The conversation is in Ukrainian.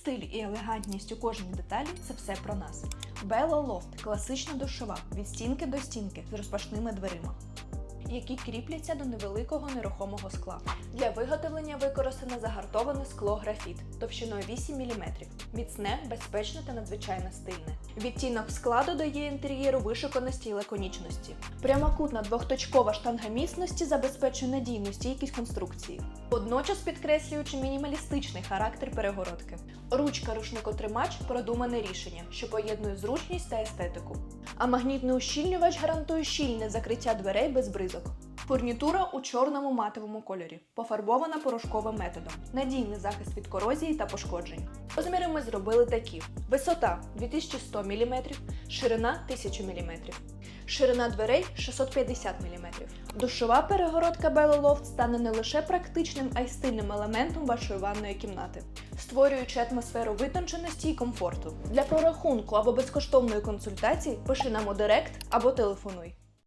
Стиль і елегантність у кожній деталі це все про нас. Бело Лофт класична душова від стінки до стінки з розпашними дверима, які кріпляться до невеликого нерухомого скла. Для виготовлення використане загартоване скло графіт товщиною 8 мм. Міцне, безпечне та надзвичайно стильне. Відтінок скла додає інтер'єру вишуканості і лаконічності. Прямокутна двохточкова штанга міцності забезпечує надійну стійкість конструкції, водночас підкреслюючи мінімалістичний характер перегородки. Ручка рушникотримач продумане рішення, що поєднує зручність та естетику. А магнітний ущільнювач гарантує щільне закриття дверей без бризок. Фурнітура у чорному матовому кольорі, пофарбована порошковим методом, надійний захист від корозії та пошкоджень. Розміри ми зробили такі: висота 2100 мм, ширина 1000 мм. Ширина дверей 650 мм. Душова перегородка Bello Loft стане не лише практичним, а й стильним елементом вашої ванної кімнати, створюючи атмосферу витонченості і комфорту. Для прорахунку або безкоштовної консультації пиши нам у директ або телефонуй.